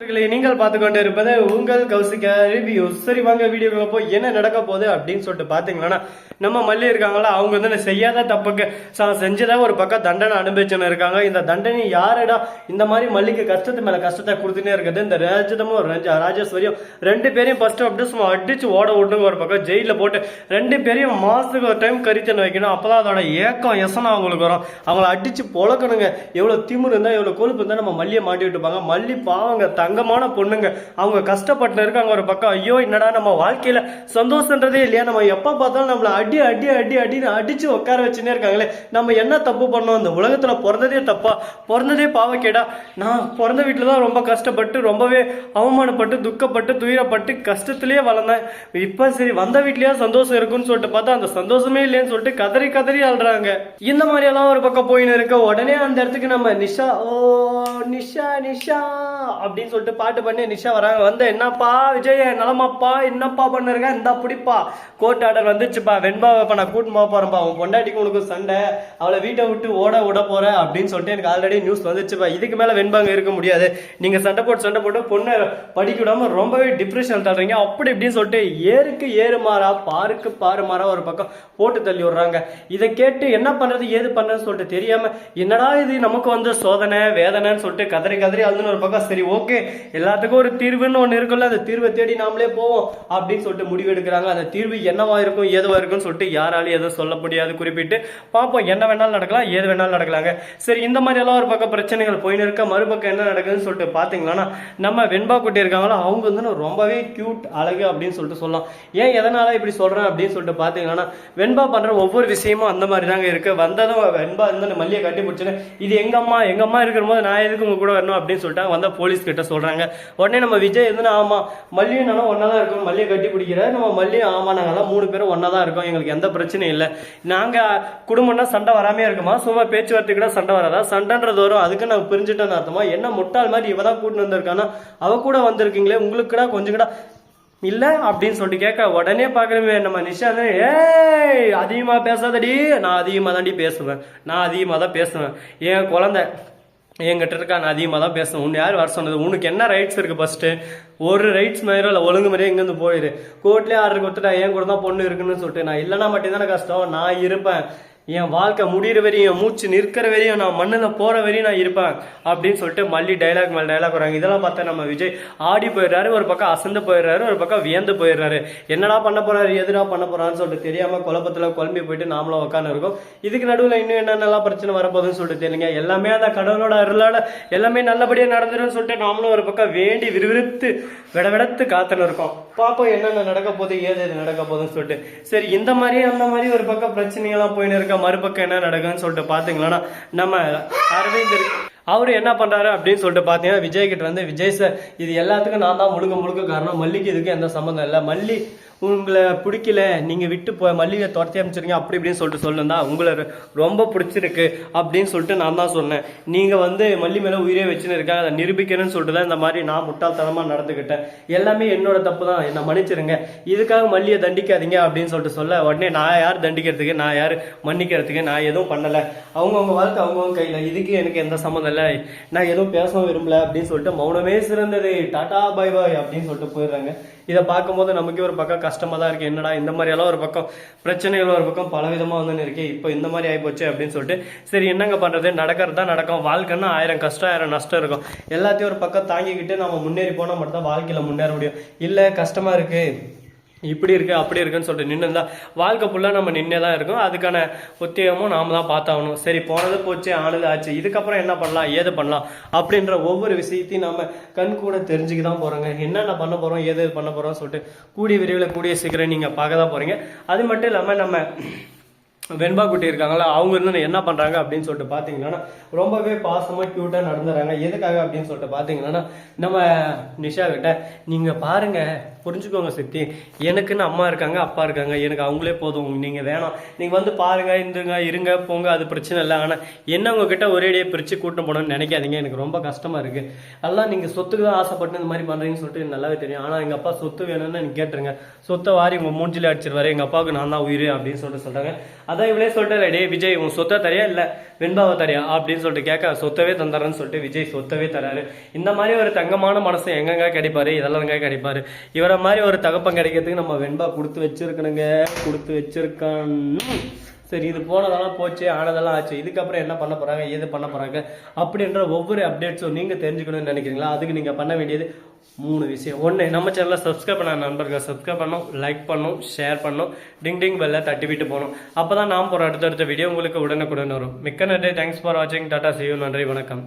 நீங்கள் பார்த்து கொண்டு இருப்பது உங்கள் கௌசிகா ரிவ்யூ சரி வாங்க வீடியோக்குள்ள போய் என்ன நடக்க போகுது அப்படின்னு சொல்லிட்டு பாத்தீங்கன்னா நம்ம மல்லி இருக்காங்களா? அவங்க வந்து செய்யாத தப்புக்கு செஞ்சதா ஒரு பக்கம் தண்டனை அனுபவிச்சுன்னு இருக்காங்க. இந்த தண்டனை யாருடா? இந்த மாதிரி மல்லிக்கு கஷ்டத்து மேல கஷ்டத்தை கொடுத்துனே இருக்குது. இந்த ராஜதமும் ராஜேஸ்வரியும் ரெண்டு பேரையும் ஃபர்ஸ்ட் அப்படியே சும்மா அடிச்சு ஓட விட்டுங்க ஒரு பக்கம். ஜெயில போட்டு ரெண்டு பேரையும் மாசத்துக்கு ஒரு டைம் கறித்தன் வைக்கணும். அப்பதான் அதோட ஏக்கம் எசனம் அவங்களுக்கு வரும். அவங்கள அடிச்சு பொழக்கணுங்க. எவ்வளவு திமுரு இருந்தா எவ்வளவு கொழுப்பு இருந்தா நம்ம மல்லியை மாட்டி விட்டுப்பாங்க. மல்லி பாவங்க தங்கமான பொண்ணுங்க. அவங்க கஷ்டப்பட்டு இருக்காங்க ஒரு பக்கம். ஐயோ என்னடா நம்ம வாழ்க்கையில சந்தோஷன்றதே இல்லையா? நம்ம எப்போ பார்த்தாலும் நம்மளை அடி அடி அடி அடின்னு அடிச்சு உட்கார வச்சுன்னே இருக்காங்களே. நம்ம என்ன தப்பு பண்ணோம்? அந்த உலகத்துல பிறந்ததே தப்பா? பிறந்ததே பாவக்கேடா. நான் பிறந்த வீட்டில் தான் ரொம்ப கஷ்டப்பட்டு ரொம்பவே அவமானப்பட்டு துக்கப்பட்டு துயரப்பட்டு கஷ்டத்துலேயே வளர்ந்தேன். இப்போ சரி வந்த வீட்லயே சந்தோஷம் இருக்குன்னு சொல்லிட்டு பார்த்தா அந்த சந்தோஷமே இல்லைன்னு சொல்லிட்டு கதறி கதறி அழுறாங்க. இந்த மாதிரி எல்லாம் ஒரு பக்கம் போயின்னு இருக்க உடனே அந்த இடத்துக்கு நம்ம நிஷா ஓ நிஷா நிஷா அப்படின்னு சொல்லிட்டு பாட்டு பண்ணி நிஷா வராங்க. வந்து என்னப்பா விஜய் நலமாப்பா என்னப்பா பண்ணிருக்க? இந்த பிடிப்பா. Court order வந்துச்சுப்பா. வெண்பாவை இப்ப நான் கூட்டு போக போறேன்ப்பா. உன் பொண்டாட்டிக்கு உனக்கு சண்டை. அவளை வீட்டை விட்டு ஓட விட போற. அப்படின்னு சொல்லிட்டு எனக்கு ஆல்ரெடி நியூஸ் வந்துச்சுப்பா. இதுக்கு மேல வெண்பாங்க இருக்க முடியாது. நீங்க சண்டை போட்டு சண்டை போட்டு பொண்ணை படிக்க விடாம ரொம்பவே டிப்ரெஷன் தள்ளுறீங்க. அப்படி இப்படின்னு சொல்லிட்டு ஏருக்கு ஏறு மாறா பாருக்கு பாரு மாறா ஒரு பக்கம் போட்டு தள்ளி விடுறாங்க. இதை கேட்டு என்ன பண்றது ஏது பண்றதுன்னு சொல்லிட்டு தெரியாம என்னடா இது நமக்கு வந்து சோதனை வேதனைன்னு சொல்லிட்டு கதறி கதறி அழுதுன்னு ஒரு பக்கம். சரி ஓகே எல்லாத்துக்கும் ஒரு தீர்வுன்னு ஒன்று இருக்குல்ல அந்த தீர்வை தேடி நாமளே போவோம் அப்படின்னு சொல்லிட்டு முடிவு எடுக்கிறாங்க அந்த தீர்வு என்னவா இருக்கும் ஏதுவா இருக்கும்னு சொல்லிட்டு யாராலையும் எதுவும் சொல்ல முடியாது குறிப்பிட்டு. பார்ப்போம் என்ன வேணாலும் நடக்கலாம் ஏது வேணாலும் நடக்கலாங்க. சரி இந்த மாதிரி எல்லாம் ஒரு பக்கம் பிரச்சனைகள் போயின்னு இருக்க மறுபக்கம் என்ன நடக்குதுன்னு சொல்லிட்டு பாத்தீங்கன்னா நம்ம வெண்பா குட்டி இருக்காங்களோ அவங்க வந்து ரொம்பவே கியூட் அழகு அப்படின்னு சொல்லிட்டு சொல்லலாம். ஏன் எதனால இப்படி சொல்றேன் அப்படின்னு சொல்லிட்டு பாத்தீங்கன்னா வெண்பா பண்ற ஒவ்வொரு விஷயமும் அந்த மாதிரி தாங்க இருக்கு. வந்ததும் வெண்பா இருந்து மல்லியை கட்டி பிடிச்சுன்னு இது எங்க அம்மா எங்க அம்மா இருக்கிற போது நான் எதுக்கு உங்க கூட வரணும் அப்படின்னு சொல்லிட்டு வந்த போலீஸ் கிட்ட சொல்கிறாங்க உடனே நம்ம விஜய் எதுனா ஆமாம் மல்லியும் நானும் ஒன்றா தான் இருக்கோம் மல்லியை கட்டி பிடிக்கிற நம்ம மல்லியும் ஆமாம் நாங்கள்லாம் மூணு பேரும் ஒன்றா தான் இருக்கோம். எங்களுக்கு எந்த பிரச்சனையும் இல்லை. நாங்கள் குடும்பம்னா சண்டை வராமே இருக்குமா? சும்மா பேச்சுவார்த்தை கூட சண்டை வராதா? சண்டைன்றது வரும். அதுக்கு நான் பிரிஞ்சுட்டேன்னு அர்த்தமா? என்ன முட்டாள் மாதிரி இவ தான் கூட்டிட்டு வந்திருக்கானா? அவ கூட வந்திருக்கீங்களே உங்களுக்கு கூட கொஞ்சம் கூட. இல்லை அப்படின்னு சொல்லிட்டு கேட்க உடனே பாக்குறமே நம்ம நிஷா ஏய் அதிகமாக பேசாதடி. நான் அதிகமாக தாண்டி பேசுவேன். நான் அதிகமாக தான் பேசுவேன். என் குழந்தை என்கிட்ட இருக்கா? நான் அதிகமாக தான் பேசுவேன் உன்னை யார் வர சொன்னது? உனக்கு என்ன ரைட்ஸ் இருக்குது ஃபஸ்ட்டு ஒரு ரைட்ஸ் மாதிரியோ இல்லை ஒழுங்கு மாதிரியே இங்கேருந்து போயிரு. கோர்ட்லேயே ஆர்டர் கொடுத்துட்டா என் கூட தான் பொண்ணு இருக்குன்னு சொல்லிட்டு நான் இல்லைனா மட்டும்தானே கஷ்டம். நான் இருப்பேன். என் வாழ்க்கை முடிகிற வரையும் என் மூச்சு நிற்கிற வரையும் நான் மண்ணில் போகிற வரையும் நான் இருப்பேன் அப்படின்னு சொல்லிட்டு மல்லி டைலாக் மேலே டைலாக் வராங்க இதெல்லாம் பார்த்தா நம்ம விஜய் ஆடி போயிடுறாரு ஒரு பக்கம் அசந்து போயிடுறாரு ஒரு பக்கம் வியந்து போயிடுறாரு. என்னடா பண்ண போகிறாரு எதுடா பண்ண போகிறான்னு சொல்லிட்டு தெரியாமல் குழப்பத்தில் குழம்பி போயிட்டு நாமளும் உட்காந்து இருக்கோம் இதுக்கு நடுவில் இன்னும் என்னென்னலாம் பிரச்சனை வரப்போகுதுன்னு சொல்லிட்டு தெரியலங்க. எல்லாமே அந்த கடவுளோட அருளால் எல்லாமே நல்லபடியாக நடந்துரும்னு சொல்லிட்டு நாமளும் ஒரு பக்கம் வேண்டி விறுவிறுத்து விடவிடத்து காத்துன்னு இருக்கோம். பார்ப்போம் என்னென்ன நடக்க போகுது ஏது எது நடக்க போகுதுன்னு சொல்லிட்டு. சரி இந்த மாதிரி அந்த மாதிரி ஒரு பக்கம் பிரச்சனைகள்லாம் போயின்னு இருக்க? மறுபக்கம் என்ன நடக்குதுன்னு சொல்லிட்டு பார்த்தீங்களன்னா நம்ம அரவிந்த் இருக்கு- அவரு என்ன பண்றாரு அப்படின்னு சொல்லிட்டு பார்த்தீங்கன்னா விஜய் கிட்ட வந்து விஜய் சார் இது எல்லாத்துக்கும் நான் தான் முழுக்க முழுக்க காரணம். மல்லிக்கு இதுக்கு எந்த சம்மந்தம் இல்லை. மல்லி உங்களை பிடிக்கல நீங்கள் விட்டு போ மல்லிகை துரத்தி அமைச்சிருங்க அப்படி இப்படின்னு சொல்லிட்டு சொல்லுந்தா உங்களை ரொம்ப பிடிச்சிருக்கு அப்படின்னு சொல்லிட்டு நான் தான் சொன்னேன். நீங்கள் வந்து மல்லி மேலே உயிரே வச்சுன்னு இருக்காங்க அதை நிரூபிக்கிறேன்னு சொல்லிட்டு தான் இந்த மாதிரி நான் முட்டாள்தனமாக நடந்துக்கிட்டேன் எல்லாமே என்னோட தப்பு தான் என்னை மன்னிச்சிருங்க. இதுக்காக மல்லியை தண்டிக்காதீங்க அப்படின்னு சொல்லிட்டு சொல்ல உடனே நான் யார் தண்டிக்கிறதுக்கு நான் யார் மன்னிக்கிறதுக்கு நான் எதுவும் பண்ணலை. அவங்கவுங்க வாழ்க்கை அவங்கவுங்க கையில் இதுக்கு எனக்கு எந்த சம்மந்தம் இல்லை. நான் எதுவும் பேசவும் விரும்பல அப்படின்னு சொல்லிட்டு மௌனமே சிறந்தது. டாடா பை பாய் அப்படின்னு சொல்லிட்டு போயிடுறாங்க. இதை பார்க்கும்போது நமக்கே ஒரு பக்கம் கஷ்டமா தான் இருக்கு. என்னடா இந்த மாதிரியெல்லாம் ஒரு பக்கம் பிரச்சனைகள் ஒரு பக்கம் பல விதமா வந்து இருக்கு இப்போ இந்த மாதிரி ஆயிப்போச்சு அப்படின்னு சொல்லிட்டு சரி என்னங்க பண்றது? நடக்கிறது தான் நடக்கும். வாழ்க்கைன்னா ஆயிரம் கஷ்டம் ஆயிரம் நஷ்டம் இருக்கும். எல்லாத்தையும் ஒரு பக்கம் தாங்கிக்கிட்டு நம்ம முன்னேறி போனா மட்டும்தான் வாழ்க்கையில் வாழ்க்கையில முன்னேற முடியும். இல்லை கஷ்டமா இருக்கு. இப்படி இருக்கு அப்படி இருக்குன்னு சொல்லிட்டு நின்று இருந்தா வாழ்க்கை ஃபுல்லாக நம்ம நின்று தான் இருக்கும். அதுக்கான உத்தியோகமும் நாம தான் பார்த்தாகணும். சரி போனது போச்சு ஆனது ஆச்சு இதுக்கப்புறம் என்ன பண்ணலாம் ஏது பண்ணலாம் அப்படின்ற ஒவ்வொரு விஷயத்தையும் நம்ம கண் கூட தெரிஞ்சுக்க தான் போகிறோங்க என்னென்ன பண்ண போகிறோம் ஏது எது பண்ண போகிறோம்னு சொல்லிட்டு கூடிய விரைவில் கூடிய சீக்கிரம் நீங்கள் பார்க்க தான் போகிறீங்க அது மட்டும் இல்லாமல் நம்ம வெண்பா குட்டி இருக்காங்களா அவங்க இருந்து என்ன பண்றாங்க அப்படின்னு சொல்லிட்டு பாத்தீங்கன்னா ரொம்பவே பாசமா கியூட்டா நடந்துறாங்க. எதுக்காக அப்படின்னு சொல்லிட்டு பாத்தீங்கன்னா நம்ம நிஷா கிட்ட நீங்க பாருங்க புரிஞ்சுக்கோங்க சித்தி. எனக்குன்னு அம்மா இருக்காங்க அப்பா இருக்காங்க. எனக்கு அவங்களே போதும். நீங்க வேணாம். நீங்க வந்து பாருங்க இருந்துங்க இருங்க போங்க. அது பிரச்சனை இல்லை. ஆனா என்ன உங்ககிட்ட ஒரேடியே பிரிச்சு கூட்டம் போடணும்னு நினைக்காதீங்க. எனக்கு ரொம்ப கஷ்டமா இருக்கு. அதெல்லாம் நீங்க சொத்துக்கு தான் ஆசைப்பட்டு இந்த மாதிரி பண்றீங்கன்னு சொல்லிட்டு நல்லாவே தெரியும். ஆனா எங்க அப்பா சொத்து வேணும்னு நீங்க கேட்டுருங்க. சொத்தை வாரி உங்க மூஞ்சில அடிச்சிருவாரு. எங்க அப்பாவுக்கு நான் தான் உயிர் அப்படின்னு சொல்லிட்டு சொல்றாங்க. அதான் இவளே சொல்லிட்டாரு டே விஜய் உன் சொத்தை தரியா இல்ல? வெண்பாவை தரையா? அப்படின்னு சொல்லிட்டு கேட்க சொத்தவே தந்துறேன்னு சொல்லிட்டு விஜய் சொத்தவே தராரு. இந்த மாதிரி ஒரு தங்கமான மனசு எங்கெங்க கிடைப்பாரு? இதெல்லாம் எங்க கிடைப்பாரு? இவரை மாதிரி ஒரு தகப்பம் கிடைக்கிறதுக்கு நம்ம வெண்பா கொடுத்து வச்சிருக்கணுங்க. கொடுத்து வச்சிருக்கான்னு சரி இது போனதெல்லாம் போச்சு ஆனதெல்லாம் ஆச்சு இதுக்கப்புறம் என்ன பண்ண போறாங்க ஏது பண்ண போறாங்க அப்படின்ற ஒவ்வொரு அப்டேட்ஸும் நீங்க தெரிஞ்சுக்கணும்னு நினைக்கிறீங்களா? அதுக்கு நீங்க பண்ண வேண்டியது மூணு விஷயம். ஒன்று நம்ம சேனலில் சப்ஸ்கிரைப் பண்ண நண்பர்கள் சப்ஸ்கிரைப் பண்ணணும் லைக் பண்ணணும் ஷேர் பண்ணணும் டிங் டிங் பெல்ல தட்டி விட்டு போகணும். அப்போ தான் நாம் போகிற அடுத்தடுத்த வீடியோ உங்களுக்கு உடனுக்குடன் வரும். மிக்க நன்றி. தேங்க்ஸ் ஃபார் வாட்சிங் டாட்டா சியூ நன்றி வணக்கம்.